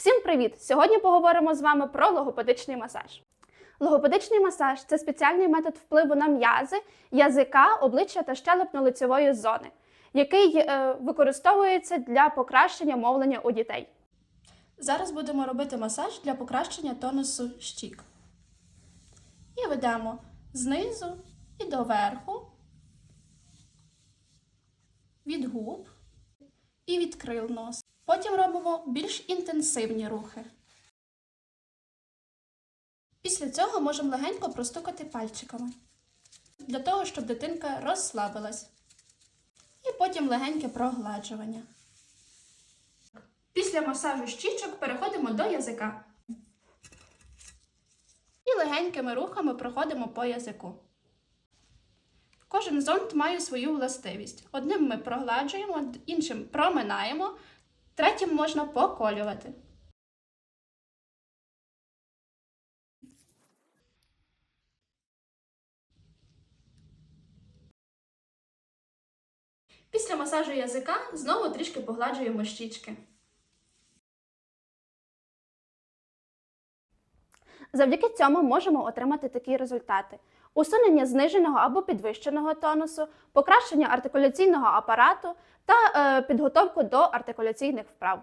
Всім привіт! Сьогодні поговоримо з вами про логопедичний масаж. Логопедичний масаж це спеціальний метод впливу на м'язи, язика, обличчя та щелепно-лицевої зони, який е, використовується для покращення мовлення у дітей. Зараз будемо робити масаж для покращення тонусу щік. І ведемо знизу і доверху, від губ і від крил нос. Потім робимо більш інтенсивні рухи. Після цього можемо легенько простукати пальчиками для того, щоб дитинка розслабилась. І потім легеньке прогладжування. Після масажу щічок переходимо до язика. І легенькими рухами проходимо по язику. Кожен зонд має свою властивість. Одним ми прогладжуємо, іншим проминаємо, третім можна поколювати. Після масажу язика знову трішки погладжуємо щічки. Завдяки цьому можемо отримати такі результати: усунення зниженого або підвищеного тонусу, покращення артикуляційного апарату та е, підготовку до артикуляційних вправ.